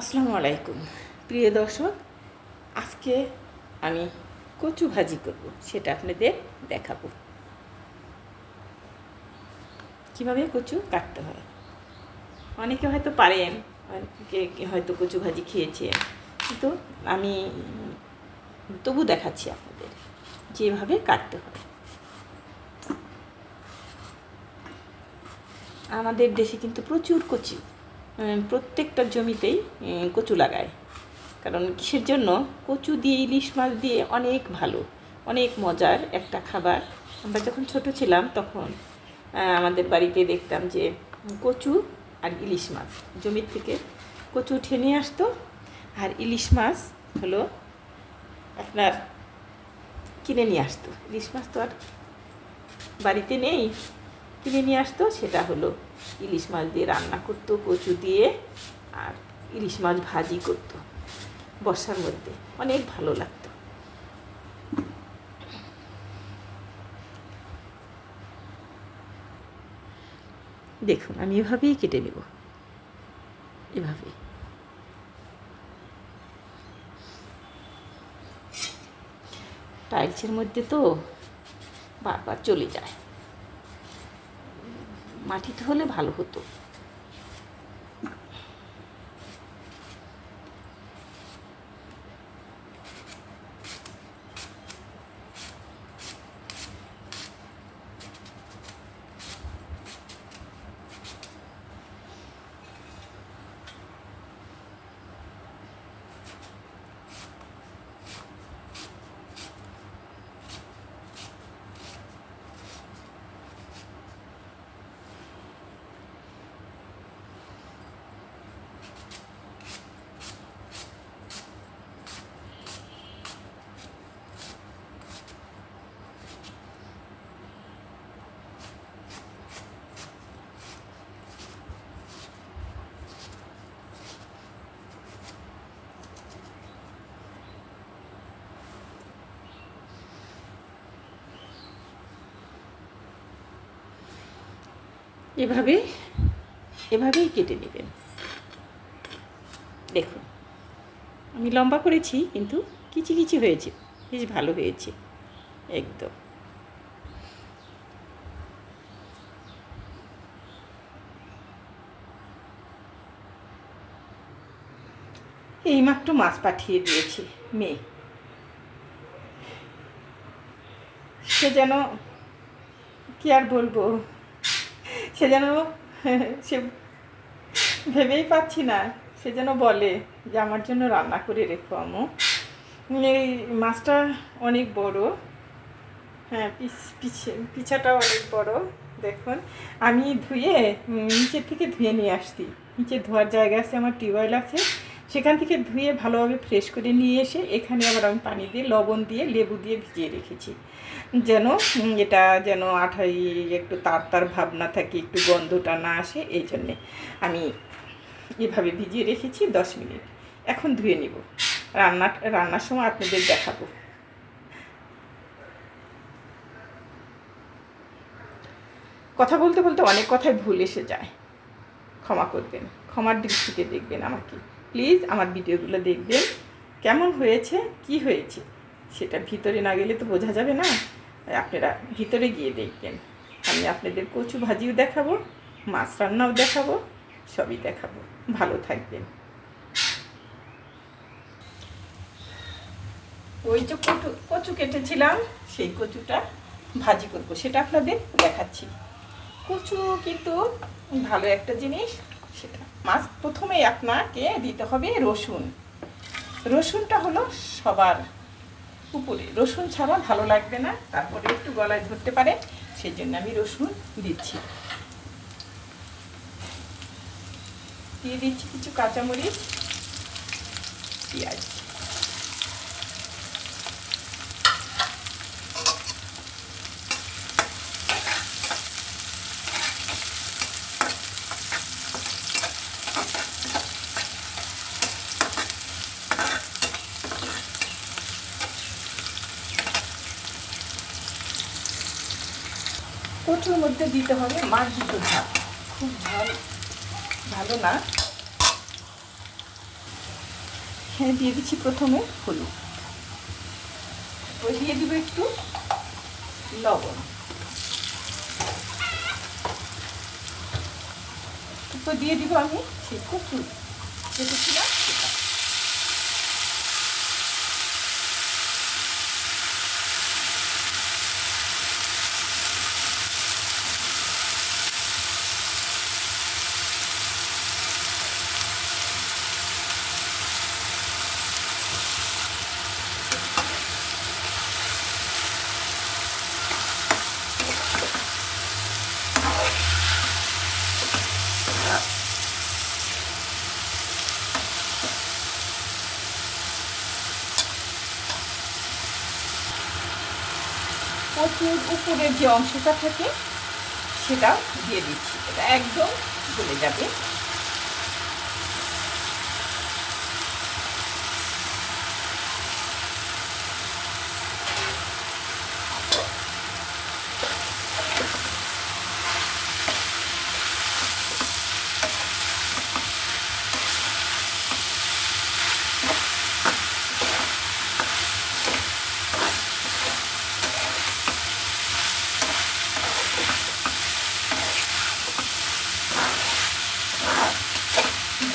আসসালামু আলাইকুম। প্রিয় দর্শক, আজকে আমি কচু ভাজি করব, সেটা আপনাদের দেখাবো। কীভাবে কচু কাটতে হয়? অনেকে হয়তো পারেন, অনেকে হয়তো কচু ভাজি খেয়েছেন। কিন্তু আমি তবু দেখাচ্ছি আপনাদের, যেভাবে কাটতে হয়। আমাদের দেশে কিন্তু প্রচুর কচু। প্রত্যেকটা জমিতেই কচু লাগায়। কারণ কিসের জন্য? কচু দিয়ে ইলিশ মাছ দিয়ে অনেক ভালো, অনেক মজার একটা খাবার। আমরা যখন ছোট ছিলাম তখন আমাদের বাড়িতে দেখতাম যে কচু আর ইলিশ মাছ। জমির থেকে কচু উঠে নিয়ে আসতো আর ইলিশ মাছ হলো আপনার কিনে নিয়ে আসতো। ইলিশ মাছ তো আর বাড়িতে নেই। কিনে নিয়ে আসতো, সেটা হলো ইলিশ মাছ দিয়ে রান্না করতো, কচু দিয়ে আর ইলিশ মাছ ভাজি করতো। বর্ষার মধ্যে অনেক ভালো লাগতো। দেখুন, আমি এভাবেই কেটে নেব। এভাবেই। টাইলসের মধ্যে তো বারবার চলে যায়। মাটিতে হলে ভালো হতো। এভাবে, এভাবেই কেটে নেবেন। দেখুন, আমি লম্বা করেছি, কিন্তু কিচি কিচি হয়েছে, বেশ ভালো হয়েছে, একদম। এইমাত্র মাছ পাঠিয়ে দিয়েছে, মেয়ে। সে যেন, কি আর বলব? সে যেন সে ভেবেই পাচ্ছি না, সে যেন বলে যে আমার জন্য রান্না করে রেখো আমু এই মাছটা অনেক বড় হ্যাঁ পিছ, পিছে, পিছাটা অনেক বড়, দেখুন। আমি ধুয়ে নিচের থেকে ধুয়ে নিয়ে আসছি। নিচে ধোয়ার জায়গা আছে, আমার টিউবওয়েল আছে। সেখান থেকে ধুয়ে ভালোভাবে ফ্রেশ করে নিয়ে এসে এখানে আবার আমি পানি দিয়ে, লবণ দিয়ে, লেবু দিয়ে ভিজিয়ে রেখেছি। যেন এটা যেন আঠাই একটু তার তার ভাব না থাকে, একটু গন্ধটা না আসে, এই জন্যে আমি এভাবে ভিজিয়ে রেখেছি দশ মিনিট। এখন ধুয়ে নিব। রান্না, রান্নার সময় আপনাদের দেখাবো। কথা বলতে বলতে অনেক কথাই ভুল এসে যায়। ক্ষমা করবেন, ক্ষমার দৃষ্টিতে দেখবেন আমাকে। প্লিজ আমার ভিডিওগুলো দেখবেন। কেমন হয়েছে, কি হয়েছে, সেটা ভিতরে না গেলে তো বোঝা যাবে না। আপনারা ভিতরে গিয়ে দেখবেন। আমি আপনাদের কচু ভাজিও দেখাবো, মাছ রান্নাও দেখাবো, সবই দেখাবো। ভালো থাকবেন। ওই যে কচু কচু কেটেছিলাম, সেই কচুটা ভাজি করব। সেটা আপনাদের দেখাচ্ছি। কচু কিন্তু ভালো একটা জিনিস, সেটা। মাছ প্রথমেই আপনাকে দিতে হবে রসুন। রসুনটা হলো সবার উপরে। রসুন ছাড়া ভালো লাগবে না। তারপরে একটু গলায় ধরতে পারে সেই জন্য আমি রসুন দিচ্ছি। দিয়ে দিচ্ছি কিছু কাঁচামরিচ, পেঁয়াজ। কচুর মধ্যে দিতে হবে, মাছ দুটো ঝাল। খুব ঝাল, ভালো না। এখানে দিয়ে দিচ্ছি প্রথমে হলুদ। ওই দিয়ে দিব একটু লবণ। দিয়ে দিব আমি সেই কচু কেটেছিলাম সেটা উপরের যে অংশটা থাকে সেটাও দিয়ে দিচ্ছি। এটা একদম গলে যাবে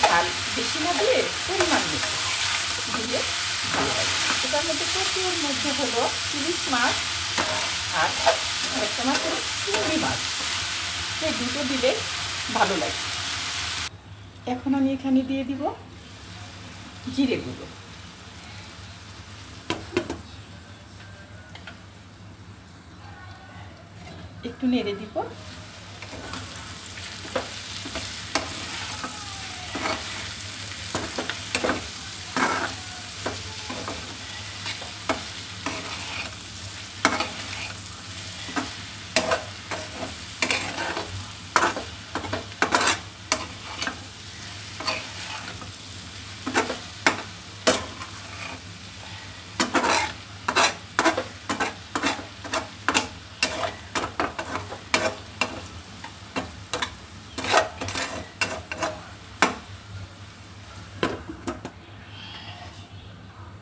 ঝাল বেশি না দিয়ে পরিমাণ মতো দিলে ভালো লাগে এটার মধ্যে প্রচুর মধ্যে হলো ইলিশ মাছ আর একটা মাছ হলো চিংড়ি মাছ। এই দুটো দিলে ভালো লাগে। এখন আমি এখানে দিয়ে দিব জিরে গুঁড়ো। একটু নেড়ে দিব।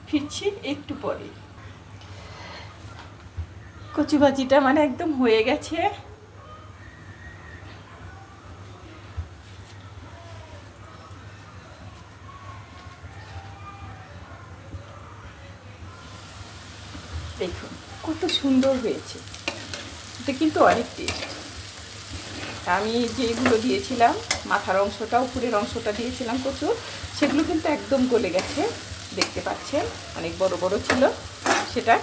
ফিরছি একটু পরে। কচু মানে একদম হয়ে গেছে। দেখুন, কত সুন্দর হয়েছে। এটা কিন্তু অনেক টেস্ট আমি যেগুলো দিয়েছিলাম, মাথার অংশটা, উপরের অংশটা দিয়েছিলাম কচুর, সেগুলো কিন্তু একদম গলে গেছে। দেখতে পাচ্ছেন, অনেক বড় বড় ছিল সেটা।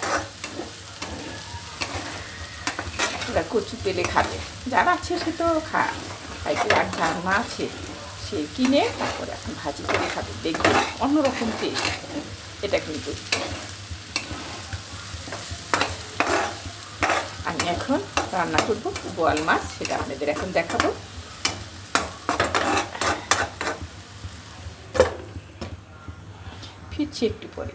কচু তেলে খাবে। যারা আছে সে তো খা খাইতে আর যার না আছে, সে কিনে তারপরে এখন ভাজি করে খাবে। দেখবে অন্যরকম টেস্ট এটা কিন্তু। আমি এখন রান্না করব বোয়াল মাছ সেটা আপনাদের এখন দেখাবো। ফিরছি একটু পরে।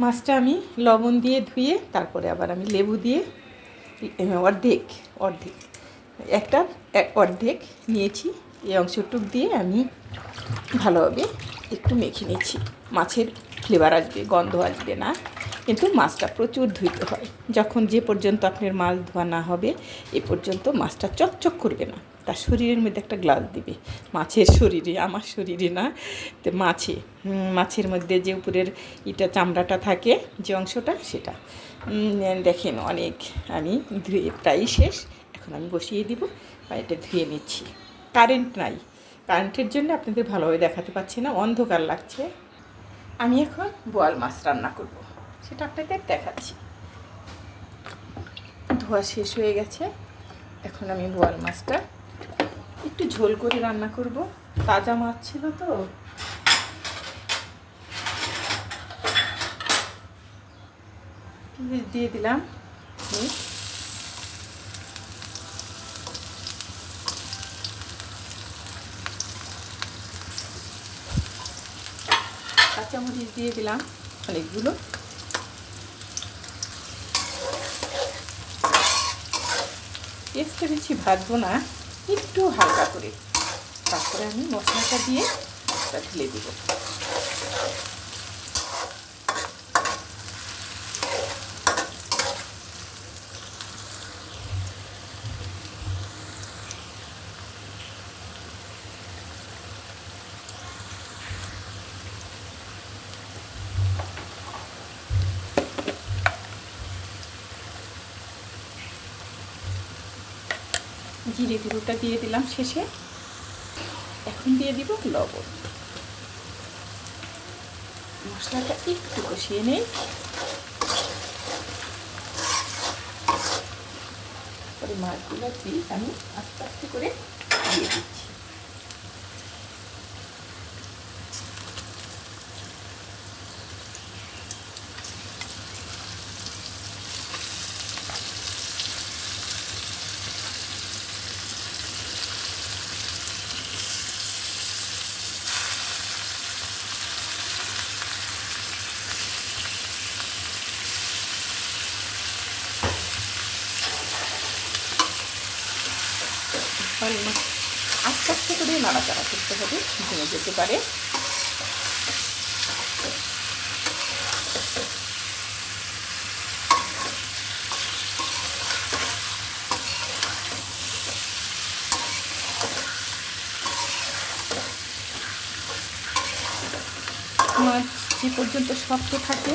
মাছটা আমি লবণ দিয়ে ধুয়ে তারপরে আবার আমি লেবু দিয়ে অর্ধেক অর্ধেক, একটা এক- অর্ধেক নিয়েছি। এই অংশটুক দিয়ে আমি ভালোভাবে একটু মেখে নিচ্ছি। মাছের ফ্লেভার আসবে, গন্ধ আসবে না। কিন্তু মাছটা প্রচুর ধুইতে হয়। যখন যে পর্যন্ত আপনার মাছ ধোয়া না হবে, এ পর্যন্ত মাছটা চকচক করবে না। তার শরীরের মধ্যে একটা গ্লাস দিবে। মাছের শরীরে, আমার শরীরে না। তো মাছে মাছের মধ্যে যে উপরের ইটা চামড়াটা থাকে, যে অংশটা, সেটা। দেখেন অনেক, আমি ধুয়ে প্রায় শেষ। এখন আমি বসিয়ে দিব এটা ধুয়ে নিচ্ছি। কারেন্ট নাই। কারেন্টের জন্য আপনাদের ভালোভাবে দেখাতে পাচ্ছি না, অন্ধকার লাগছে। আমি এখন বোয়াল মাছ রান্না করব। সেটা আপনাদের দেখাচ্ছি। ধোয়া শেষ হয়ে গেছে। এখন আমি বোয়াল মাছটা একটু ঝোল করে রান্না করব। তাজা মাছ ছিল তো। দিয়ে দিলাম। কাঁচামরিচ দিয়ে দিলাম অনেকগুলো। পেঁয়াজটা বেশি ভাজবো না। একটু হালকা করে। তারপরে আমি মশলাটা দিয়ে ঢেলে দেবো। জিরে গুঁড়োটা দিয়ে দিলাম শেষে। এখন দিয়ে দিব লবণ। মশলাটা একটু কষিয়ে নেই। মাছগুলো দিয়ে আমি আস্তে আস্তে করে দিয়ে দিচ্ছি। মাছ আস্তে আস্তে করে নাড়াচাড়া করতে হবে, ভেঙে যেতে পারে। যে পর্যন্ত শক্ত থাকে,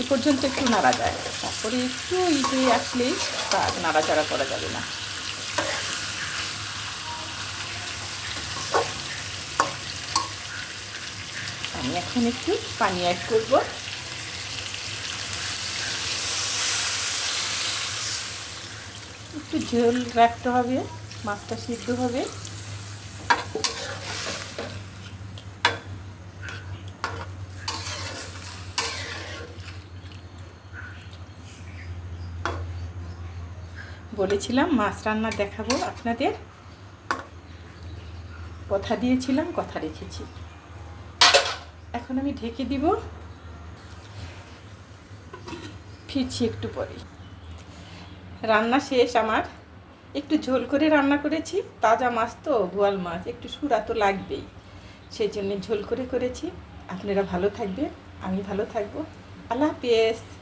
এ পর্যন্ত একটু নাড়া যায়। তারপরে একটু ইটে আসলেই তার নাড়াচাড়া করা যাবে না আমি এখন একটু পানি অ্যাড করব। একটু ঝোল রাখতে হবে, মাছটা সিদ্ধ হবে। বলেছিলাম মাছ রান্না দেখাবো আপনাদের। কথা দিয়েছিলাম, কথা রেখেছি। এখন আমি ঢেকে দিব। ফিরছি একটু পরে রান্না শেষ আমার। একটু ঝোল করে রান্না করেছি, তাজা মাছ তো বোয়াল মাছ, একটু সুরা তো লাগবেই। সেই জন্য ঝোল করে করেছি। আপনারা ভালো থাকবেন, আমি ভালো থাকব। আল্লাহ হাফেজ।